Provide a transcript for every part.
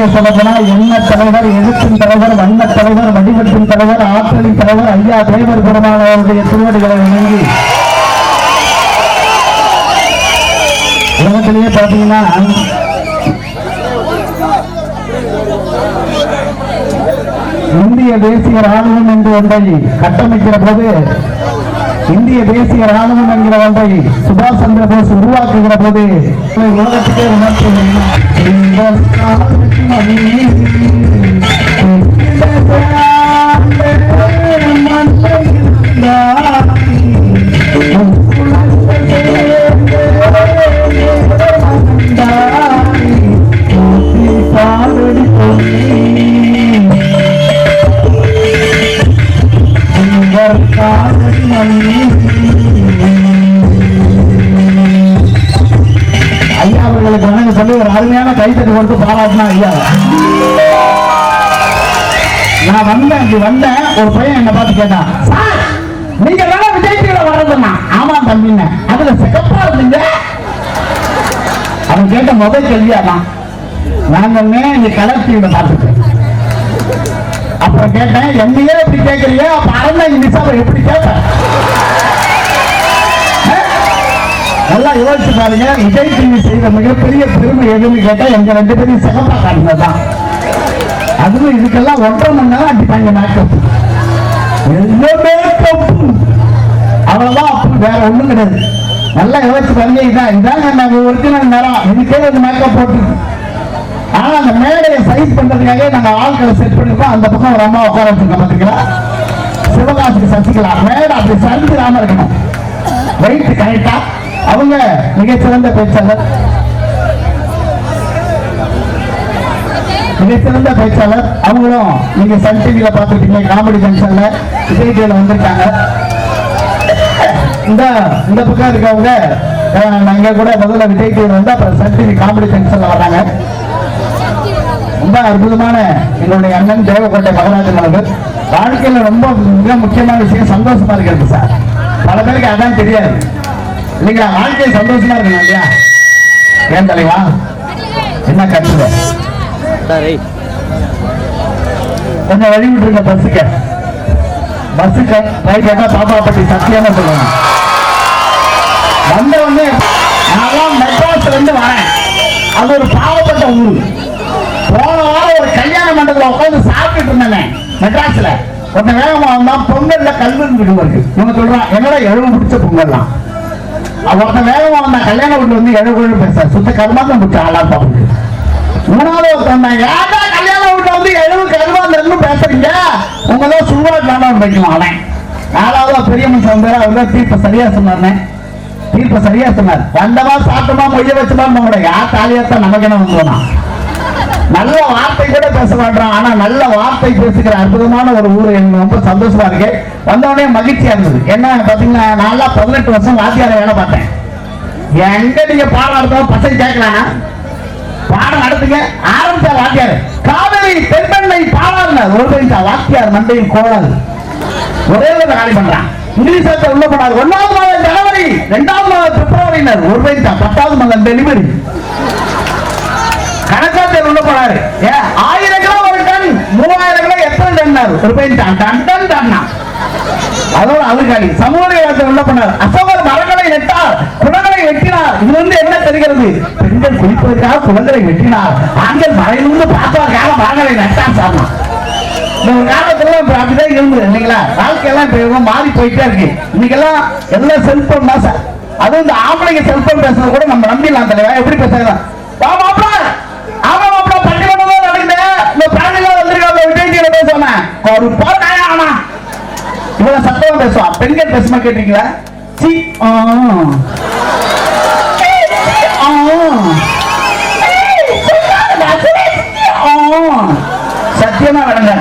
உண்மையை சொல்லப்போனா என்ன தலைவர் எழுத்தின் தலைவர் வண்ண தலைவர் வடிவத்தின் தலைவர் ஆற்றலின் தலைவர் ஐயா தேவர் பெருமானவருடைய திருவடிகளை வணங்கி உலகத்திலேயே பார்த்தீங்கன்னா இந்திய தேசிய ராணுவம் என்று ஒன்றை கட்டமைக்கிற போது இந்திய தேசிய ராணுவம் என்கிற ஒன்றை சுபாஷ் சந்திர போஸ் உருவாக்குகிற போது உலகத்துக்கே உணர்த்துகிறேன் இந்த காதல் மன்னி. சொல்லி ஒரு அருமையான கைத்தட்டு கொடுத்து பாராட்டினா ஐயா. நான் வந்தேன் இப்படி வந்தேன் ஒரு பையன் என்ன பார்த்து கேட்டான் நீங்க தானே விஜய் டிவில வர்றதுன்னா ஆமா தம்பின்னு அதுல சிகப்பா இருந்தீங்க அவன் கேட்ட முதல் கேள்வியா தான் நான் இங்க கலர் டிவில பார்த்துட்டேன் அப்புறம் கேட்டேன் என்னையே இப்படி கேட்கறீங்க அப்ப அரண்மனை நிசாவை எப்படி கேட்பேன் நல்லா யோசிச்சு பாருங்க விஜய் டிவி செய்த மிகப்பெரிய பெருமை எதுன்னு கேட்டா எங்க ரெண்டு பேரும் சிறப்பா காட்டினதுதான் அதுவும் இதுக்கெல்லாம் ஒன்றரை மணி நேரம் அடிப்பாங்க மேக்கப். எல்லாமே மேக்கப் அவ்வளவுதான் அப்படி வேற ஒண்ணும் கிடையாது. நல்லா யோசிச்சு பாருங்க இதான் இதாங்க நாங்க ஒரிஜினல் நேரம் இதுக்கே ஒரு மேக்கப் போட்டு. ஆனா அந்த மேடையை சைஸ் பண்றதுக்காக நாங்க ஆட்களை செட் பண்ணிருக்கோம். அந்த பக்கம் ஒரு அம்மா உட்கார வச்சிருக்கோம் பாத்தீங்களா? சிவகாசி சசிகலா. மேடை அப்படி சரிஞ்சிடாம இருக்கணும். வெயிட் கரெக்டா அவங்க மிகச்சிறந்த பேச்சாளர். மிகச்சிறந்த பேச்சாளர். அவங்களும் நீங்க சன் டிவியில பார்த்துருக்கீங்க காமெடி ஜங்ஷன்ல விஜய் டிவியில வந்திருக்காங்க. இந்த இந்த பக்கம் இருக்கவங்க நாங்க கூட முதல்ல விஜய் டிவி வந்து அப்புறம் சன் டிவி காமெடி ஜங்ஷன்ல வர்றாங்க. ரொம்ப அற்புதமான எங்களுடைய அண்ணன் தேவக்கோட்டை மகராஜன் அவர்கள். வாழ்க்கையில ரொம்ப மிக முக்கியமான விஷயம் சந்தோஷமா இருக்கிறது சார். பல பேருக்கு அதான் தெரியாது. இல்லைங்களா வாழ்க்கை சந்தோஷமா இருக்கணும் இல்லையா? ஏன் தலைவா? என்ன கட்டுற கொஞ்சம் வழி விட்டுருங்க பஸ்ஸுக்கு. பஸ்ஸுக்கு ரைட் என்ன பாப்பாப்பட்டி சத்தியமா சொல்லுங்க வந்த உடனே நான் மெட்ராஸ்ல இருந்து வரேன். அது ஒரு பாவப்பட்ட ஊர். போன வாரம் ஒரு கல்யாண மண்டபத்துல உட்காந்து சாப்பிட்டுட்டு இருந்தேன் மெட்ராஸ்ல. ஒருத்தன் வேகமா வந்தா பொங்கல்ல கல்வன் வீடு இருக்கு இவங்க சொல்றான் என்னடா எழுவு பிடிச்ச பொங்கல்லாம்? அவங்க வேகமா வந்தா கல்யாண வீட்டுல வந்து எழுவு பேச சுத்த கருமாக்கம் விட்டு ஆளா பாருங்க மூணாவது ஒருத்தன் யாரா கல்யாண வீட்டுல வந்து எழுவு கருமாந்தன்னு பேசுறீங்க? உங்க தான் சுடுவாட் வேண்டாம் வைக்கலாம் அவன். நாலாவது பெரிய மனுஷன் வந்தாரு அவர் தான் தீர்ப்ப சரியா சொன்னார்னே தீர்ப்ப சரியா சொன்னார். வந்தமா சாப்பிட்டமா மொய்ய வச்சுமா நம்மளோட யார் தாலியாத்தான் நமக்கு என்ன வந்தோம்னா நல்ல வார்த்தை கூட பேச மாட்டான். ஆனா நல்ல வார்த்தை பேசுகிற அற்புதமான ஒரு ஊர் எனக்கு ரொம்ப சந்தோஷமா இருக்கு. வந்தவொடனே மகிழ்ச்சியா இருந்தது. என்ன பாத்தீங்கன்னா நல்லா பதினெட்டு வருஷம் வாத்தியார வேலை பார்த்தேன். எங்க நீங்க பாடம் நடத்தோம் பசங்க கேட்கலாம் பாடம் நடத்துங்க. ஆரம்பிச்சா வாத்தியார். காவிரி தென்பெண்ணை பாடாருங்க ஒரு பைசா வாத்தியார் மண்டையில் கோடாது ஒரே ஒரு காலி பண்றான். இங்கிலீஷ் உள்ள போனார். ஒன்னாவது மாதம் ஜனவரி ரெண்டாவது மாதம் பிப்ரவரி ஒரு பைசா பத்தாவது மாதம் டெலிவரி. கணக்காத்தர் உள்ள போனாரு. ஏன் ஆயிரம் கிலோ ஒரு டன் மூவாயிரம் கிலோ எத்தனை டன் ஒரு பையன் டன் டன் டன் டன்னா அதோட அதுக்காடி சமூக இடத்தில் உள்ள போனார். அசோகர் மரங்களை நெட்டார் குளங்களை வெட்டினார். இது வந்து என்ன தெரிகிறது? பெண்கள் குளிப்பதற்காக குளங்களை வெட்டினார். ஆண்கள் மறையிலிருந்து பார்ப்பதற்காக மரங்களை நட்டார் சாப்பிடலாம் இந்த காலத்துல இப்ப அப்படிதான் இருந்தது இல்லைங்களா? வாழ்க்கையெல்லாம் இப்ப ரொம்ப மாறி போயிட்டே இருக்கு. இன்னைக்கெல்லாம் எல்லாம் செல்போன் தான் சார். அதுவும் இந்த ஆம்பளைங்க செல்போன் பேசுறது கூட நம்ம நம்பிடலாம் தலைவா. எப்படி பேசுறாங்க வா மாப்பிள ஆமா மாப்பிள பட்டிமன்றம் தான் நடக்குது இந்த பிராணில வந்திருக்காங்க விஜய் டிவில பேசுவாங்க ஒரு போட்டாயா ஆனா? இவ்வளவு சத்தமா பேசுவா? பெண்கள் பேசுமா கேட்டீங்களா சி ஆ. சத்தியமா விளங்க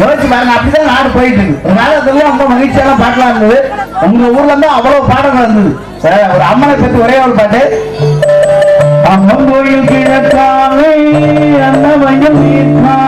யோசிச்சு பாருங்க அப்படிதான் நாடு போயிட்டு இருக்கு ஒரு காலத்துல ரொம்ப மகிழ்ச்சியான பாட்டுலாம் இருந்தது. உங்க ஊர்ல இருந்து அவ்வளவு பாடங்கள் இருந்தது. ஒரு அம்மனை பத்தி ஒரே ஒரு பாட்டு. அம்மன் கோயில் கிழக்காமே அன்னமயம் நீர்க்காமே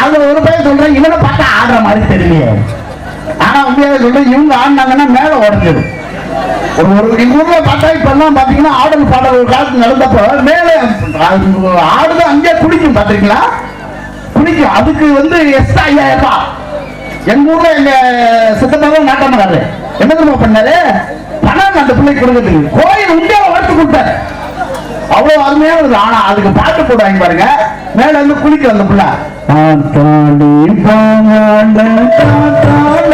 அதுல ஒரு பையன் சொல்றேன் இவனை பார்த்தா ஆடுற மாதிரி தெரியலையே. ஆனா உண்மையாக சொல்றேன் இவங்க ஆடினாங்கன்னா மேல உடஞ்சிடும் ஒரு ஒரு எங்க ஊர்ல பார்த்தா இப்ப எல்லாம் பாத்தீங்கன்னா ஆடல் பாடல் ஒரு காலத்து நடந்தப்போ மேலே அது ஆடுது அங்கேயே குடிக்கும் பாத்திருக்கீங்களா குடிக்கும் அதுக்கு வந்து எக்ஸ்ட்ரா ஐயாயிரம் ரூபாய் எங்க ஊர்ல எங்க சித்தப்பாவும் நாட்டமாரு என்ன தெரியுமா பண்ணாரு? பணம் அந்த பிள்ளைக்கு கொடுக்குறதுக்கு. கோயில் உண்டியாவை வளர்த்து கொடுத்தாரு. அவ்வளவு அருமையா இருக்குது ஆனா அதுக்கு பாட்டு போடுவாங்க பாருங்க. மேல இருந்து குளிக்க அந்த புள்ள. பாவாட காத்தாட,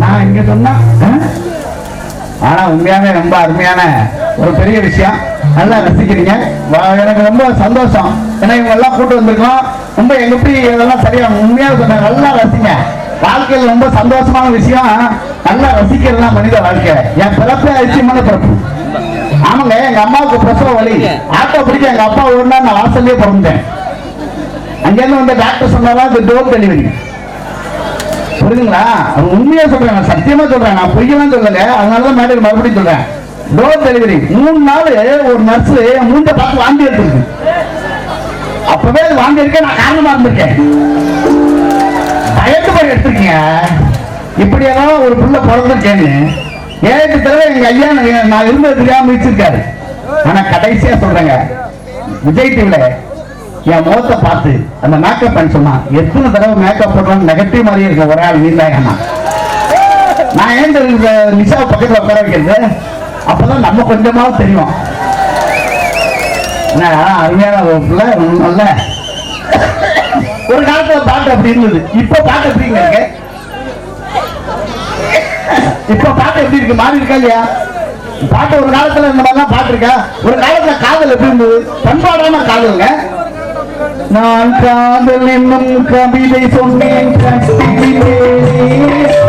நான் இங்க சொன்னா ஆனால் ஆனா உண்மையாவே ரொம்ப அருமையான ஒரு பெரிய விஷயம். நல்லா ரசிக்கிறீங்க. எனக்கு ரொம்ப சந்தோஷம். ஏன்னா இவங்க எல்லாம் கூட்டு வந்திருக்கோம். ரொம்ப எங்க எப்படி இதெல்லாம் சரியா உண்மையா சொன்னாங்க நல்லா ரசிங்க. வாழ்க்கையில் ரொம்ப சந்தோஷமான விஷயம். நல்லா ரசிக்கிறது தான் மனித வாழ்க்கை. என் பிறப்பு அதிசயமான பிறப்பு. ஆமாங்க எங்க அம்மாவுக்கு பிரசவ வலி. ஆட்டோ பிடிக்க எங்க அப்பா ஒரு நாள் நான் வாசல்லே பிறந்தேன் அங்கேருந்து வந்த டாக்டர் சொன்னாலும் இது டோர் டெலிவரி புரியுதுங்களா உண்மையா சொல்றேன் நான் சத்தியமா சொல்றேன் நான் பொய்யெல்லாம் சொல்லல. அதனாலதான் மேடம் மறுபடியும் சொல்றேன். டோர் டெலிவரி மூணு நாள் ஒரு நர்ஸ் மூஞ்ச பார்த்து வாந்தி எடுத்துருக்கு. அப்பவே அது வாந்தி இருக்க நான் காரணமா இருந்திருக்கேன். பயந்து போய் எடுத்திருக்கீங்க. இப்படியெல்லாம் ஒரு புள்ள பிறந்திருக்கேன்னு ஏழு தடவை எங்க ஐயா நான் நான் இருந்தது தெரியாம வச்சிருக்காரு ஆனா கடைசியா சொல்றேங்க. விஜய் டிவில என் முகத்தை பார்த்து அந்த மேக்கப் பண்ண சொன்னான் எத்தனை தடவை மேக்கப் போடுறான்னு நெகட்டிவ் மாதிரியே இருக்க ஒரே ஆள் வீணா நான் ஏன் இந்த நிஷா பக்கத்துல உட்கார வைக்கிறது? அப்பதான் நம்ம கொஞ்சமாவது தெரியும். அருமையான வகுப்புல நல்ல ஒரு காலத்துல பாட்டு அப்படி இருந்தது. இப்ப பாட்டு எப்படி இருக்கு? இப்ப பாட்டு எப்படி இருக்கு? மாறி இருக்கா இல்லையா? பாட்டு ஒரு காலத்துல இந்த மாதிரிலாம் பாட்டு இருக்கா? ஒரு காலத்துல காதல் எப்படி இருந்தது? பண்பாடான காதலுங்க. நான் காதல் என்னும் கவிதை சொன்னேன். கட்டிலே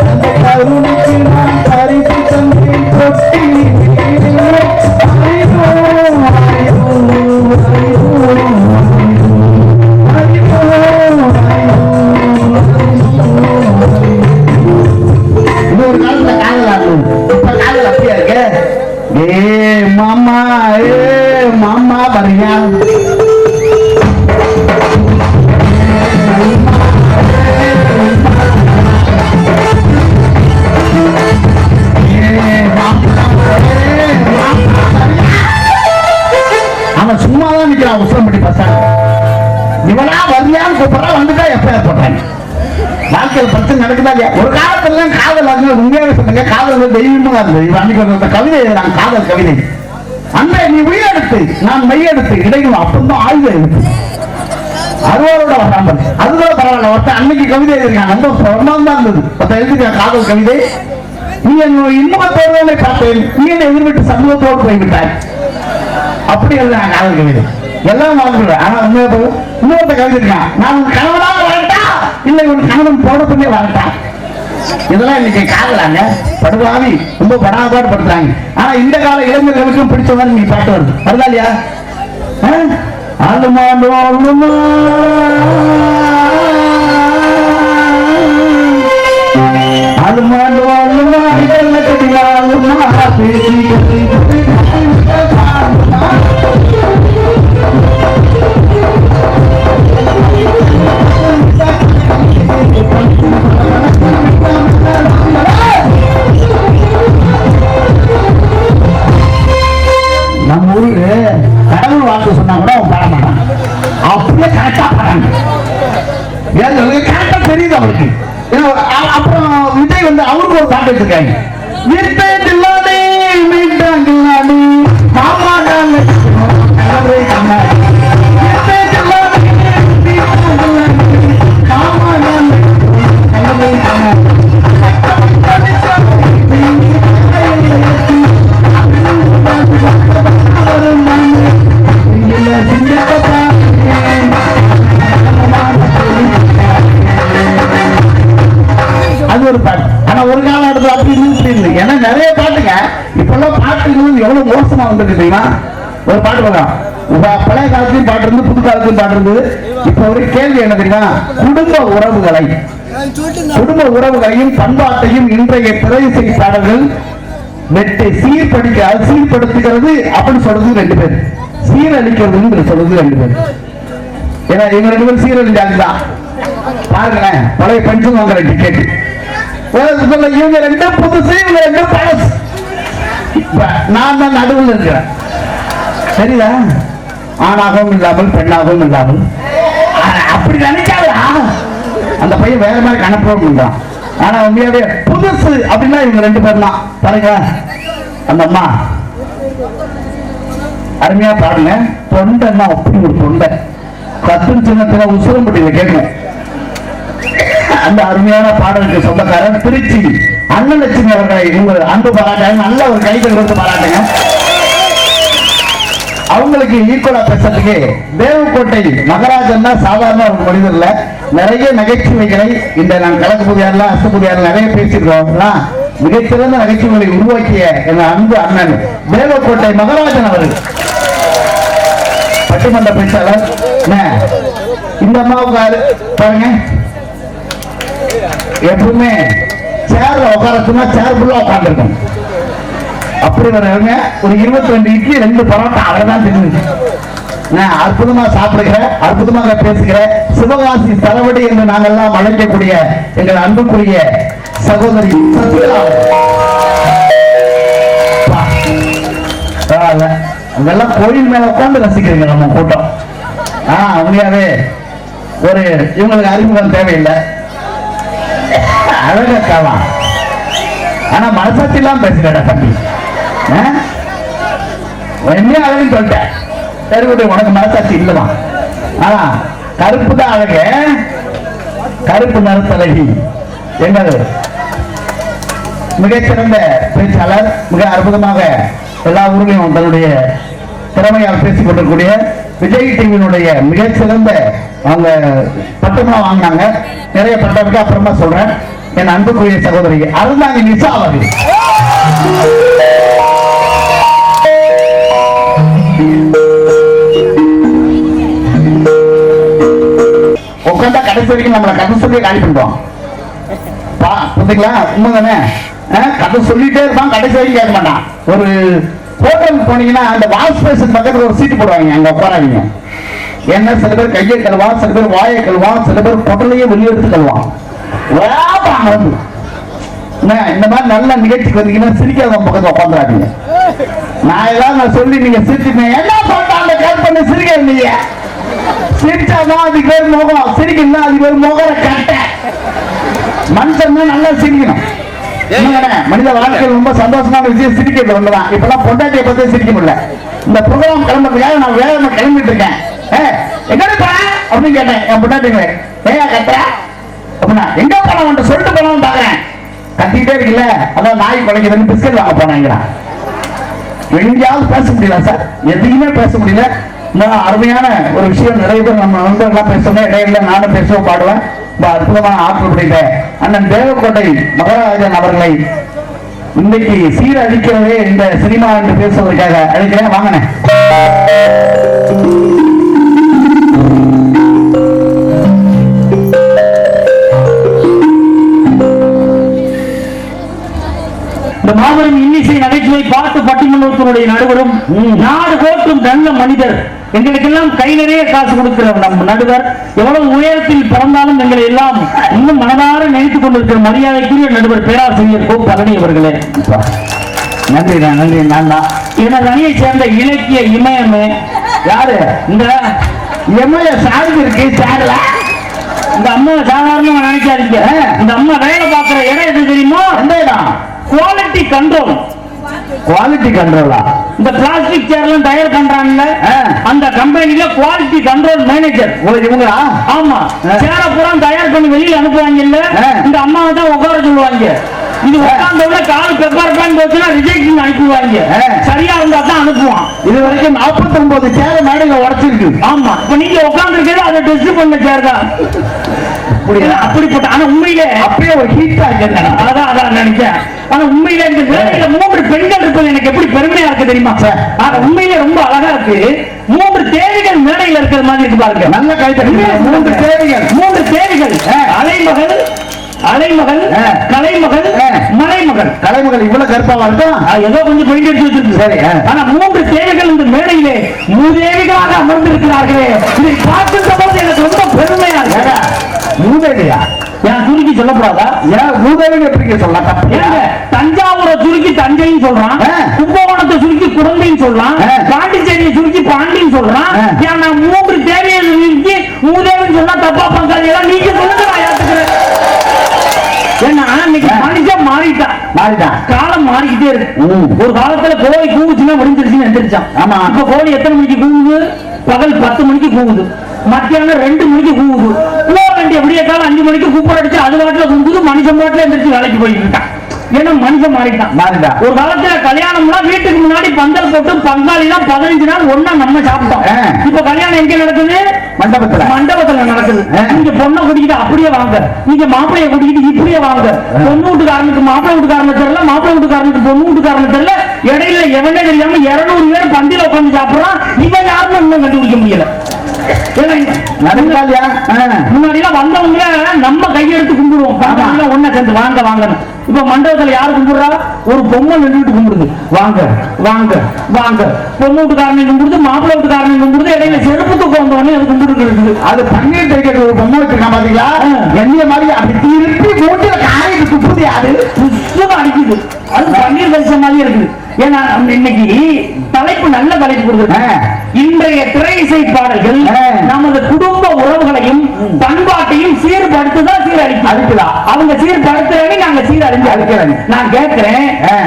அந்த கருணைக்கு நான் பரிசு தந்தேன். ஏ மாமா ஏ மாமா பரியா காலத்தில் நடக்குதாங்க. ஒரு காலத்துல காதல் உண்மையாக சொல்லுங்க காதல் தெய்வமா இருந்தது. அன்னைக்கு ஒரு கவிதை நான் காதல் கவிதை. அந்த நீ உயிரெடுத்து நான் மையெடுத்து இடையும் அப்பந்தான் ஆயுதம் எழுத்து அறுவரோட வராமல். அதுதான் பரவாயில்ல. ஒருத்த அன்னைக்கு கவிதை எழுதிருக்காங்க அந்த ரொம்ப தான் இருந்தது. ஒருத்தன் எழுதிருக்கான் காதல் கவிதை. நீ என் இன்பத்தோடு பார்த்தேன். நீ என்னை எதிர்விட்டு சமூகத்தோடு போய்விட்டாய். அப்படி எழுதுறான் காதல் கவிதை. எல்லாம் வாழ்ந்துடுறேன் ஆனா உண்மையா போய் இன்னொருத்த கவிதை இருக்கான் நான் கணவனாக இல்லை இவன் கணவன் போட பண்ணி வாழ்ந்தான் இதெல்லாம் இன்னைக்கு காதலாங்க. படுவாவி ரொம்ப படாபாடு படுத்துறாங்க. ஆனா இந்த கால இளைஞர்களுக்கும் பிடிச்ச மாதிரி நீ பாட்டு வருது. வருதா இல்லையா? ஆ? ஆளுமா ஆளுமா இதெல்லாம் பேசி நம்ம ஊருக்கு கடவுள் வாக்கு சொன்னா கூட அவன் பாட மாட்டான். அப்படியே கரெக்டா பாடாங்க கரெக்டா தெரியுது அவருக்கு ஏன்னா, அப்புறம் விஜய் வந்து அவருக்கு ஒரு பாட்டு வச்சிருக்காங்க. மீட்டே தில்லாதே மீட்டா கில்லாடி மாமா பழைய காலத்தையும் பாட்டு இருந்து புது காலத்தையும் பாட்டு இருந்தது. இப்ப ஒரு கேள்வி என்ன தெரியுமா? குடும்ப உறவுகளை. குடும்ப உறவுகளையும் பண்பாட்டையும் இன்றைய திரையிசை பாடல்கள் நெட்டை சீர்படிக்க சீர்படுத்துகிறது அப்படின்னு சொல்றது ரெண்டு பேர். சீரழிக்கிறதுன்னு சொல்றது ரெண்டு பேர். ஏன்னா இவங்க ரெண்டு பேரும் சீரழிஞ்சாங்க தான் பாருங்களேன் பழைய பென்ஷன் வாங்குற டிக்கெட் இவங்க ரெண்டும் புதுசு இவங்க ரெண்டும் பழசு. இப்ப நான் தான் நடுவில் இருக்கிறேன். சரிதா ஆணாகவும் இல்லாமல் பெண்ணாகவும் இல்லாமல். அப்படி நினைக்காதா அந்த பையன் வேற மாதிரி கணப்போம் ஆனா உண்மையாவே புதுசு அப்படின்னா இவங்க ரெண்டு பேரும் தான் பாருங்க அந்த அம்மா. அருமையா பாருங்க. தொண்டைன்னா அப்படி ஒரு தொண்டை. கத்துன்னு சின்னத்துல உசுரம்பட்டியில கேட்கும். அந்த அருமையான பாடலுக்கு சொந்தக்காரன் திருச்சி அன்னலட்சுமி அவர்களை உங்கள் அன்பு பாராட்டாங்க. நல்ல ஒரு கைகள் கொடுத்து பாராட்டுங்க. அவங்களுக்கு ஈக்குவலா பேசுறதுக்கு தேவக்கோட்டை மகராஜன் தான் சாதாரண ஒரு மனிதர் இல்ல. நிறைய நகைச்சுவைகளை இந்த நான் கலக்கு புதியாரில் அஸ்த புதியாரில் நிறைய பேசியிருக்கோம் மிகச்சிறந்த நகைச்சுவைகளை உருவாக்கிய என் அன்பு அண்ணன் தேவக்கோட்டை மகராஜன் அவர்கள். பட்டிமன்ற பேச்சாளர். என்ன, இந்த அம்மாவுக்கு பாருங்க. எப்பவுமே சேர்ல உட்கார சொன்னா சேர் ஃபுல்லா உட்காந்துருக்கும் அப்படி வரவங்க ஒரு இருபத்தி ரெண்டு இட்லி ரெண்டு பரோட்டா அவ்வளவுதான் தெரிஞ்சு நான் அற்புதமா சாப்பிடுகிற அற்புதமாக பேசுகிற சிவகாசி தளபதி என்று நாங்கெல்லாம் வழங்கக்கூடிய எங்கள் அன்புக்குரிய சகோதரி பரவாயில்ல. அங்கெல்லாம் கோயில் மேல உட்காந்து ரசிக்கிறீங்க நம்ம கூட்டம். ஆஹ் உண்மையாவே ஒரு இவங்களுக்கு அறிமுகம் தேவையில்லை. அழகக்காவா? ஆனா மனசாட்சி எல்லாம் பேசுகிறேன் தம்பி. என்ன அழகுன்னு சொல்லிட்டேன் சரி உனக்கு மனசாட்சி இல்லதான் ஆனா கருப்பு தான் அழகு. கருப்பு நிறத்தழகி என்னது? மிகச்சிறந்த பேச்சாளர் மிக அற்புதமாக எல்லா ஊர்களிலும் தன்னுடைய திறமையால் பேசிக் கொண்டிருக்கூடிய விஜய் டிவியினுடைய மிகச்சிறந்த அவங்க பட்டமா வாங்கினாங்க. நிறைய பட்டம் இருக்கு அப்புறமா சொல்றேன். என் அன்புக்குரிய சகோதரி அருந்தாங்க நிசா அவர்கள். தான் கடைசி வரைக்கும் நம்மளை கதை சொல்லி காலி பண்ணுவோம் பா உண்மை தானே கதை சொல்லிட்டே இருப்பான் கடைசி வரைக்கும் கேட்க மாட்டான். ஒரு ஹோட்டலுக்கு போனீங்கன்னா அந்த வாஷ் பேஷன் பக்கத்தில் ஒரு சீட்டு போடுவாங்க அங்க உட்காராங்க ஏன்னா சில பேர் கையை கழுவான் சில பேர் வாயை கழுவான் சில பேர் பொட்டலையே வெளியே எடுத்து கழுவான் என்ன, இந்த மாதிரி நல்ல நிகழ்ச்சிக்கு வந்தீங்கன்னா சிரிக்காத பக்கத்துல உட்காந்துறாதீங்க நான் ஏதாவது நான் சொல்லி நீங்க சிரிச்சுங்க என்ன சொல்றாங்க கேட் பண்ணி சிரிக்க நீங்க. சிரிச்சாதான் அதுக்கு பேர் முகம். சிரிக்கணும் அதுக்கு பேர் முகர கட்ட மனுஷன் நல்லா சிரிக்கணும். மனித வாழ்க்கையில் ரொம்ப சந்தோஷமான விஷயம் சிரிக்கிறது ஒண்ணுதான். இப்பெல்லாம் பொண்டாட்டியை பத்தி சிரிக்க முடியல. இந்த ப்ரோக்ராம் கிளம்புறதுக்காக நான் வேகமா கிளம்பிட்டு இருக்கேன். எங்கடி அப்படின்னு கேட்டேன். என் பொண்டாட்டிங்க ஏயா கத்துற அப்படின்னா எங்க போன உன்ட்ட சொல்லிட்டு போனோம் பாக்குறேன் கத்திக்கிட்டே இருக்குல்ல? அதான் நாய் குலைக்குதுன்னு பிஸ்கட் வாங்க போனாங்கிறான் எங்கேயாவது பேச முடியல சார். எதையுமே பேச முடியல. அருமையான ஒரு விஷயம் நிறைய பேர் நம்ம நண்பர்கள்லாம் பேசணும் இடையில நானும் பேசுவோம் பாடுவேன் இந்த அற்புதமான ஆற்றல் படைத்த அண்ணன் தேவக்கோட்டை மகராஜன் அவர்களை இன்னைக்கு சீரழிக்கிறதே இந்த சினிமா என்று பேசுவதற்காக அழைக்கிறேன். வாங்கினேன் இந்த மாபெரும் இன்னிசை நகைச்சுவை பாட்டு பட்டிமன்றத்தினுடைய நடுவரும் நாடு போற்றும் நல்ல மனிதர். எங்களுக்கெல்லாம் கை நிறைய காசு கொடுக்கிற நம் நடுவர். எவ்வளவு உயரத்தில் பிறந்தாலும் எங்களை எல்லாம் இன்னும் மனதார நினைத்துக் கொண்டிருக்கிற மரியாதைக்குரிய நடுவர் பேராசிரியர் கோ பழனி அவர்களே. நன்றி நன்றி நான் தான். எனது அணியை சேர்ந்த இலக்கிய இமயமே. யாரு? இந்த எம்எல்ஏ சார்ஜ் இருக்கு சேர்ல. இந்த அம்மா சாதாரணமா நினைக்காதீங்க. இந்த அம்மா வேலை பார்க்கிற இடம் எது தெரியுமா? எந்த இடம்? குவாலிட்டி கண்ட்ரோல் குவாலிட்டி கண்ட்ரோலா இந்த பிளாஸ்டிக் சேர்லாம் தயார் பண்றாங்கல்ல. அந்த கம்பெனில குவாலிட்டி கண்ட்ரோல் மேனேஜர் ஓ இவங்களா? ஆமா. சேர பூரா தயார் பண்ணி வெளியில அனுப்புவாங்கல்ல? ஆ. இந்த அம்மாவை தான் உட்கார சொல்லுவாங்க. இது உட்கார்ந்த உடனே கால் பெப்பர் பேன் போச்சுன்னா ரிஜெக்ஷன் அனுப்புவாங்க. சரியா இருந்தா தான் அனுப்புவான். இது வரைக்கும் நாற்பத்தி ஒன்பது சேர மேடையில உடைச்சிருக்கு. ஆமா. இப்ப நீங்க உட்கார்ந்து இருக்கிறது அதை டெஸ்ட் பண்ண சேர் தான்? அப்படிப்பட்ட ஆனா உண்மையிலே அப்படியே ஒரு ஹீட்டா இருக்கேன் அதான் அதான் நினைச்சேன். ஆனா உண்மையில இந்த வேலையில மூன்று பெண்கள் இருப்பது எனக்கு எப்படி பெருமையா இருக்கு தெரியுமா? சார். ஆனா உண்மையிலே ரொம்ப அழகா இருக்கு. மூன்று தேவிகள் மேடையில் இருக்கிற மாதிரி இருக்கு பாருங்க. நல்ல கைத்தறி மூன்று தேவைகள். மூன்று தேவிகள். அலைமகள் அலைமகள். கலைமகள். மலைமகள் கலைமகள் இவ்வளவு கருப்பாவா இருக்கும் ஏதோ கொஞ்சம் பெயிண்ட் அடிச்சு வச்சிருக்கு. சரி. ஆனா மூன்று தேவிகள் இந்த மேடையிலே மூதேவிகளாக அமர்ந்திருக்கிறார்களே. இதை பார்க்கின்ற போது எனக்கு ரொம்ப பெருமையா இருக்கு. மூதேவியா? ஏன் சுருக்கி சொல்லக்கூடாதா? ஏன் மூதேவின்னு எப்படி சொல்லலாம்? தப்பு தஞ்சாவூரை சுருக்கி தஞ்சைன்னு சொல்றான். கும்பகோணத்தை சுருக்கி குழந்தைன்னு சொல்றான். பாண்டிச்சேரியை சுருக்கி பாண்டின்னு சொல்றான். ஏன் நான் மூன்று தேவையை சுருக்கி மூதேவின்னு சொன்னா தப்பா பங்காளி எல்லாம் நீங்க சொல்லுங்க நான் ஏத்துக்கிறேன். ஏன்னா இன்னைக்கு ஆ. மனுஷன் மாறிட்டான் மாறிட்டான் காலம் மாறிக்கிட்டே இருக்கு. ஒரு காலத்துல கோழி கூவுச்சுன்னா முடிஞ்சிருச்சுன்னு எந்திரிச்சான். ஆமா. இப்ப கோழி எத்தனை மணிக்கு கூவுது? பகல் பத்து மணிக்கு கூவுது. மத்தியானம் ரெண்டு மணிக்கு கூவுது. கூவ வேண்டிய விடிய காலம் அஞ்சு மணிக்கு கூப்பிட அடிச்சு அது வாட்டில கூவுது மனுஷன் பாட்டில எந்திரிச்சு வேலைக்கு போயிட்டு இருக்கான். ஏன்னா மனுஷன் மாறிட்டான் மாறிட்டான். ஒரு காலத்துல கல்யாணம்னா வீட்டுக்கு முன்னாடி பந்தல் போட்டு பங்காளி தான் பதினஞ்சு நாள் ஒண்ணா நம்ம சாப்பிட்டோம். இப்ப கல்யாணம் எங்க நடக்குது? மண்டபத்துல. மண்டபத்துல நடக்குது. நீங்க பொண்ணை கூட்டிக்கிட்டு அப்படியே வாங்க. நீங்க மாப்பிளைய கூட்டிக்கிட்டு இப்படியே வாங்க. பொண்ணு வீட்டுக்காரனுக்கு மாப்பிள்ளை வீட்டுக்காரனு தெரியல மாப்பிள்ளை வீட்டுக்காரனுக்கு பொண்ணு வீட்டுக்காரனு தெரியல. இடையில எவனே தெரியாம இருநூறு பேர் பந்தியில உட்கார்ந்து சாப்பிடுறான் இவன் யாருன்னு இன்னும் கண்டுபிடிக்க முடியல. முன்னாடி எல்லாம் வந்தவங்க நம்ம கையெடுத்து கும்பிடுவோம். ஒண்ணா சேர்ந்து வாங்க வாங்கன்னு. இப்ப மண்டபத்துல யாரு கும்பிடுறா? ஒரு பொம்மை நின்றுட்டு கும்பிடுது. வாங்க வாங்க வாங்க. பொண்ணு வீட்டுக்காரனை கும்பிடுது மாப்பிள்ளை வீட்டுக்காரனை கும்பிடுது இடையில செருப்பு தூக்கம் வந்தவொடனே அது கும்பிட்டு இருக்குது அது பன்னீர் தெரிக்கிறது ஒரு பொம்மை வச்சிருக்கான் பாத்தீங்களா? ஆ. என்னைய மாதிரி அப்படி திருப்பி மூட்டில காயிட்டு துப்புது யாரு? புஷ்பமா அடிக்குது. அது பன்னீர் கழிச்ச மாதிரி இருக்குது. ஏன்னா இன்னைக்கு தலைப்பு நல்ல தலைப்பு கொடுக்குறேன் ஆ. இன்றைய திரை இசை பாடல்கள். நமது குடும்ப உறவுகளையும் பண்பாட்டையும் சீர்படுத்துதான் சீரழிக்கும்? அவங்க சீர்படுத்துறவே நான் கேட்கிறேன்.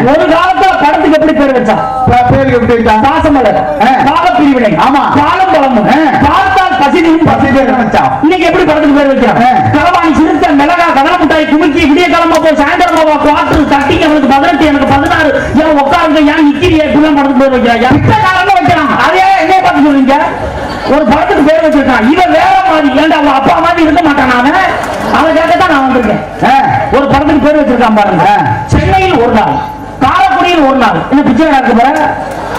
ஒரு காலத்துல படத்துக்கு எப்படி பேர் வச்சான் பே- பேருக்கு எப்படி? பாசமலர் ஆ. பாகப்பிரிவினை ஆமா. காலம் பழமும். பார்த்தால் பசிதியும் பசிதியும் வச்சான். இன்னைக்கு எப்படி படத்துக்கு பேர் வைக்கிறான். களவாணி சிறுத்தை மிளகா கடலை மிட்டாய் குமிக்கி விடிய போ சாயந்தரம் போவா குவார்டர் தட்டிங்க அவனுக்கு பதினெட்டு எனக்கு பதினாறு ஏன் உட்காருங்க ஏன் நிக்கிறிய இப்படிலாம் படத்துக்கு பேர் வைக்கிறாங்க பிச்சைக்காரங்க வைக்கிறான் அதே என்ன பார்த்து சொல்றீங்க ஒரு படத்துக்கு பேர் வச்சிருக்கான் இவன் வேற மாதிரி ஏன்டா அவன் அப்பா மாதிரி இருக்க மாட்டான் அவன் அதை கேட்கத்தான் நான் வந்திருக்கேன் பேர் வச்சிருக்கான் பாருங்க. சென்னையில் ஒரு நாள் காரக்குடியில் ஒரு நாள். என்ன பிச்சை நடக்கு பாரு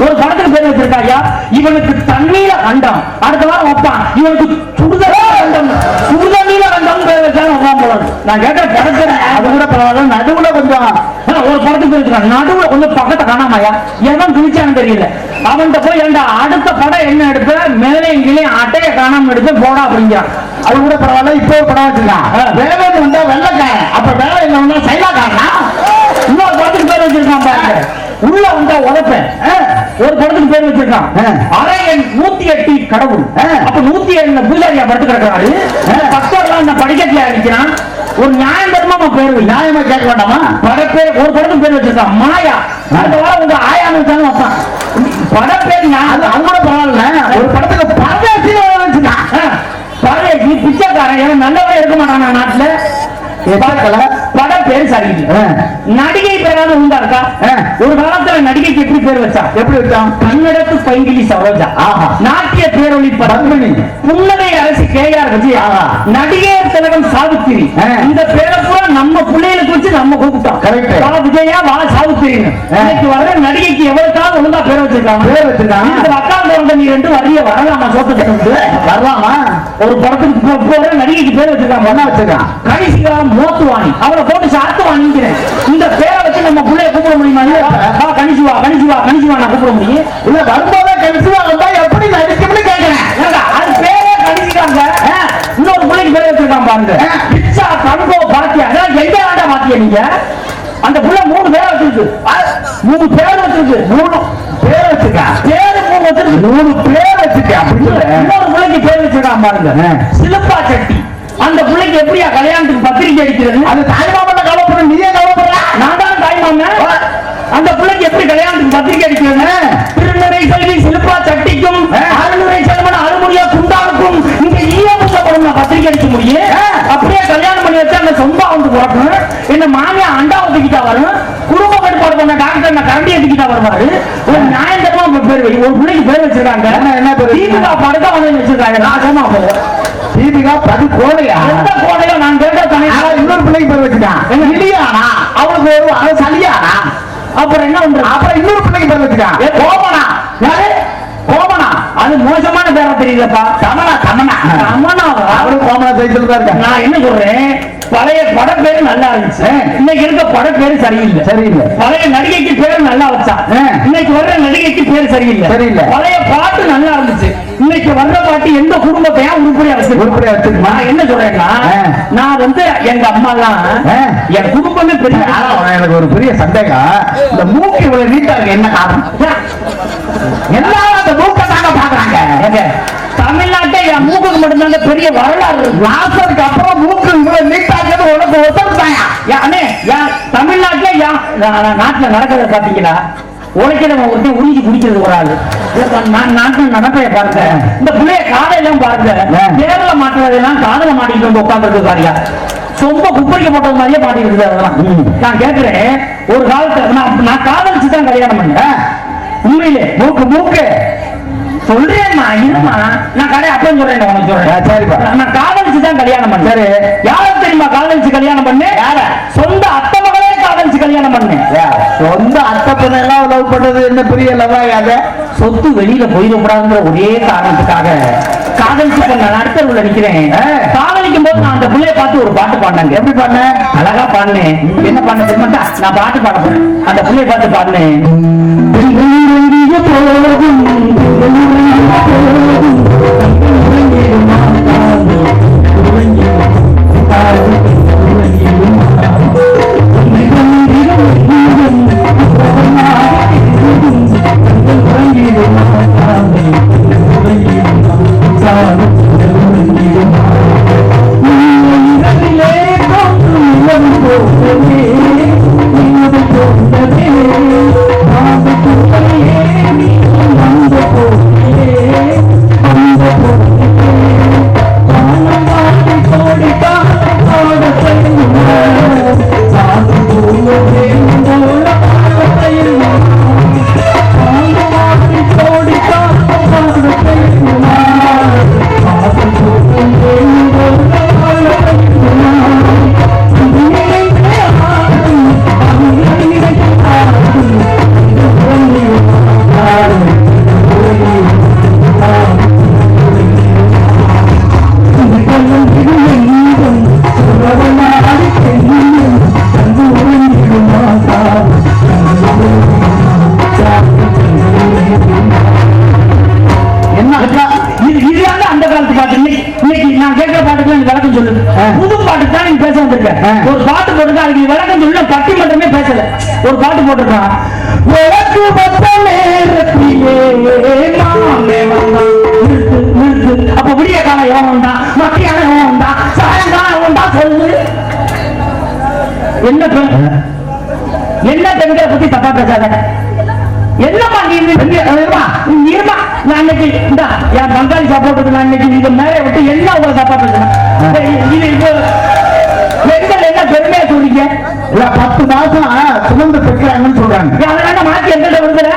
ஒரு படத்துக்கு பேர் வச்சிருக்காயா இவனுக்கு தண்ணீர அண்டம் அடுத்த வாரம் வைப்பான். இவனுக்கு சுடுதலா அண்டம் சுடுதண்ணீர அண்டம் பேர் வச்சாலும் வைப்பான் போல நான் கேட்ட படத்துல அது கூட பரவாயில்ல நடுவுல கொஞ்சம் ஒரு படத்துக்கு பேர் வச்சிருக்கான். நடுவுல கொஞ்சம் பக்கத்தை காணாமையா எவன் கிழிச்சான்னு தெரியல. அவன்கிட்ட போய் ஏன்டா அடுத்த படம் என்ன எடுப்ப மேலே எங்கேயும் அட்டைய காணாம எடுத்து போடா அப்படிங்கிறான். அது கூட பரவாயில்ல இப்போ ஒரு படம் வச்சிருக்கான். வேலைன்னு வந்தா வெள்ளக்காரன். அப்ப வேலை என்ன வந்தா சைலாக்காரனா? இன்னொரு படத்துக்கு பேர் வச்சிருக்கான் பாருங்க. உள்ள வந்தா உதப்பேன் ஒரு படத்துக்கு பேர் வச்சிருக்கான். ஆ. அரை எண் நூத்தி எட்டு கடவுள். அப்ப நூத்தி ஏழு பூஜாரியா படுத்து கிடக்குறாரு. பக்தர்லாம் அந்த படிக்கட்டுல நிக்கிறான்? ஒரு நியாயம் தர்மமா பேர். நியாயமா கேட்க வேண்டாமா? படப்பேர் ஒரு படத்துக்கு பேர் வச்சிருக்கான். மாயா. அடுத்த வாரம் உங்க ஆயான்னு வச்சாலும் வைப்பான். படப்பேர் அது கூட பரவாயில்ல. ஒரு படத்துக்கு பிச்சைக்காரன் ஏன்னா இருக்க மாட்டானா நாட்டுல பேர். நடிகை பேராவது உண்டா இருக்கா ஆ. ஒரு காலத்துல நடிகைக்கு எப்படி பேர் வச்சா எப்படி வச்சான் கன்னடத்து பைங்கிலி சரோஜா. நாட்டிய பேரொளி பத்மினி. புன்னகை அரசி கே ஆர் விஜயா ஆஹா. நடிகர் திலகம் சாவித்திரி. இந்த பேரை பூரா நம்ம பிள்ளைகளுக்கு வச்சு நம்ம கூப்பிட்டோம் Correct. வா விஜயா வா சாவித்திரின்னு ஆ. இன்னைக்கு வர நடிகைக்கு எவ்வளவுக்காக ஒழுங்கா பேர் வச்சிருக்காங்க. பேர் வச்சிருக்காங்க. இந்த அக்காந்த வந்த நீ ரெண்டு வரிய வரலாமா சோத்தத்துக்கு வரலாமா? ஒரு படத்துக்கு போற நடிகைக்கு பேர் வச்சிருக்காங்க என்ன வச்சிருக்கான். கடைசியா மோத்துவாணி. அவளை போட்டு சாத்துவாணிங்கிறேன். இந்த பேரை வச்சு நம்ம பிள்ளைய கூப்பிட முடியுமா? வா கணிச்சுவா கணிச்சுவா கணிச்சுவா நான் கூப்பிட முடியும். இல்ல வரும்போதே கழிச்சுவா வந்தா எப்படி நடிக்கும்னு கேட்கிறேன் அது பேரே கணிச்சுக்காங்க இன்னொரு பிள்ளைக்கு பேர் வச்சிருக்கான் பாருங்க. பிச்சா கண்போ பாத்தியா எங்க ஆண்டா பாத்தியா நீங்க? அந்த புள்ள மூணு பேர் வச்சிருக்கு. மூணு பேர் வச்சிருக்கு. மூணு பேர் வச்சிருக்கான் பேரு மூணு வச்சிருக்கு. மூணு பேர் இல்ல இன்னொரு பிள்ளைக்கு பேர் வச்சிருக்கான் பாருங்க. சிலுப்பா சட்டி. அந்த பிள்ளைக்கு எப்படியா கல்யாணத்துக்கு பத்திரிக்கை அடிக்கிறது? அது தாய்மாமன் கவலைப்பட நீயே கவலைப்படுற. நான் தான் தாய் மாமன். அந்த பிள்ளைக்கு எப்படி கல்யாணத்துக்கு பத்திரிக்கை அடிக்கிறது திருநறை செல்வி சிலுப்பா சட்டிக்கும் ஆ. அருணுரை செல்வன் அருமுடியா குண்டாவுக்கும் இங்க ஈய புத்தகம் நான் பத்திரிக்கை அடிக்க முடியும் ஆ. அப்படியே கல்யாணம் பண்ணி வச்சா அந்த சொம்பா வந்து பிறக்கும் என்ன மாமியா அண்டா ஒதுக்கிட்டா வரும் குடும்ப கட்டுப்பாடு பண்ண டாக்டர் நான் கரண்டி எடுத்துக்கிட்டா வருவாரு. ஒரு நியாயம் தரமா பேர் ஒரு பிள்ளைக்கு பேர் வச்சிருக்காங்க. என்ன, என்ன பேர் தீபிகா படுக்க வந்து வச்சிருக்காங்க நாசமா போகும் தீபிகா பது கோலையா எந்த கோடையோ நான் கேட்ட தனி இன்னொரு பிள்ளைக்கு பேர் வச்சுட்டான் என்ன? இலியானா அவளுக்கு ஒரு அவன் சலியானா அப்புறம் என்ன பண்றது அப்புறம் இன்னொரு பிள்ளைக்கு பேர் வச்சுட்டான் கோமனா யாரு? கோமனா அது மோசமான பேர் தெரியலப்பா. தமனா தமனா. ரமணாவா அவரும் கோமலா சைக்கிள் தான் நான் என்ன சொல்றேன்? பழைய பட பேரு நல்லா இருந்துச்சு. இன்னைக்கு இருக்க பட பேரு சரியில்லை. சரியில்லை. பழைய நடிகைக்கு பேரு நல்லா வச்சா. இன்னைக்கு வர்ற நடிகைக்கு பேரு சரியில்லை. சரியில்லை. பழைய பாட்டு நல்லா இருந்துச்சு. இன்னைக்கு வர்ற பாட்டு எந்த குடும்பத்தையா உருப்படியா வச்சிருக்கு? உருப்படியா வச்சிருக்குமா? நான் என்ன சொல்றேன்னா. நான் வந்து எங்க அம்மா எல்லாம். என் குடும்பமே பெரிய எனக்கு ஒரு பெரிய சந்தேகம். இந்த மூக்கு இவ்வளவு நீட்டா இருக்கு என்ன காரணம்? எல்லாரும் அந்த மூக்கை தாங்க பாக்குறாங்க தமிழ்நாட்டை என் மூக்குக்கு மட்டும்தாங்க பெரிய வரலாறு. லாசருக்கு அப்புறம் மூக்கு இவ்வளவு நீட்டா உனக்கு ஒத்துக்கிட்டாயா யா, அண்ணே, யா, தமிழ்நாட்டுல யா, நாட்டுல நடக்கிறத பாத்தீங்கன்னா உழைக்கிற ஒருத்தன் உறிஞ்சி குடிக்கிறது ஒரு ஆளு நான் நாட்டில் நடப்பைய பாருங்க இந்த பிள்ளைய காலையெல்லாம் பாருங்க ஆ. தேர்தல மாட்டுறதெல்லாம் காதல மாட்டிட்டு வந்து உட்காந்துருக்கு பாருங்க ரொம்ப குப்பரிக்க போட்டது மாதிரியே பாட்டிட்டு இருக்குது அதெல்லாம் நான் கேட்கிறேன் ஒரு காலத்தை நான் நான் காதலிச்சு தான் கல்யாணம் பண்ணேன் உண்மையிலே மூக்கு மூக்கு சொல்றேன்மா இருமா. நான் கடை அப்பன்னு சொல்றேன் உனக்கு சொல்றேன். சரிப்பா. நான் காதலிச்சு தான் கல்யாணம் பண்ணேன். சரி. யார தெரியுமா காதலிச்சு கல்யாணம் பண்ணேன்? யார? சொந்த அத்தை மகளே காதலிச்சு கல்யாணம் பண்ணேன். ஏ, சொந்த அத்தை பொண்ணு எல்லாம் லவ் பண்றது என்ன பெரிய லவ்வாய் அது சொத்து வெளியில போயிடக்கூடாதுங்கிற ஒரே காரணத்துக்காக காதலிச்சு பண்ண நான் அடுத்த நிக்கிறேன். ஆ. காதலிக்கும் போது நான் அந்த பிள்ளைய பார்த்து ஒரு பாட்டு பாடினாங்க எப்படி பண்ண அழகா பாடினேன். என்ன பண்ண தெரியுமா? நான் பாட்டு பாட போறேன். அந்த பிள்ளைய பார்த்து பாடினேன். "எங்கெங்கே போகும், Thank you. என்ன என்ன பெண்களை பத்தி தப்பா பேசாத? என்னம்மா நீ இது பெரிய இருமா நீ இருமா. நான் இன்னைக்கு இந்த என் பங்காளி சப்போர்ட்டுக்கு நான் இன்னைக்கு இந்த மேலே விட்டு என்ன உங்களை பேசுறேன்? இது இப்போ பெண்கள் என்ன பெருமையா சொல்றீங்க? இல்ல பத்து மாசம் சுமந்து பெற்றாங்கன்னு சொல்றாங்க. அதனால மாத்தி எங்கிட்ட வருதுல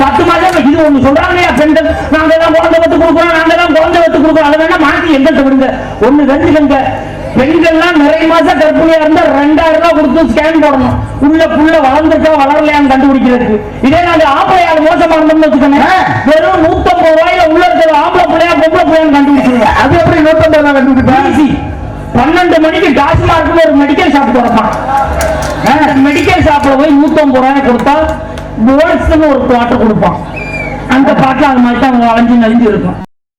பத்து மாதம் இது ஒண்ணு சொல்றாங்க இல்லையா பெண்கள் நாங்க எல்லாம் குழந்தை வத்து கொடுக்குறோம் நாங்க குழந்தை வத்து கொடுக்குறோம். அதை வேணா மாத்தி எங்கிட்ட விடுங்க? ஒண்ணு தெரிஞ்சுக்கங்க பெண்கள்லாம் நிறைய மாசம் கர்ப்பிணியா இருந்தா ரெண்டாயிரம் ரூபாய் கொடுத்து ஸ்கேன் போடணும். உள்ள புள்ள வளர்ந்துருக்கா வளரலையான்னு கண்டுபிடிக்கிறதுக்கு. இதே நாங்க ஆம்பளை ஆள் மோசமா இருந்தோம்னு வச்சுக்கோங்க. வெறும் நூத்தம்பது ரூபாயில உள்ள இருக்கிற ஆம்பளை பிள்ளையா பொம்பளை பிள்ளையான்னு கண்டுபிடிச்சிருங்க அது எப்படி நூத்தம்பது ரூபா கண்டுபிடிப்பேன்? பன்னெண்டு மணிக்கு டாஸ்மார்க்ல ஒரு மெடிக்கல் ஷாப் திறப்பான். மெடிக்கல் ஷாப்ல போய் நூத்தம்பது ரூபாய் கொடுத்தா போல்ஸ்னு ஒரு பாட்டு கொடுப்பான். அந்த பாட்டுல அது மாதிரி தான் வளைஞ்சு நெஞ்சு இருக்கும்.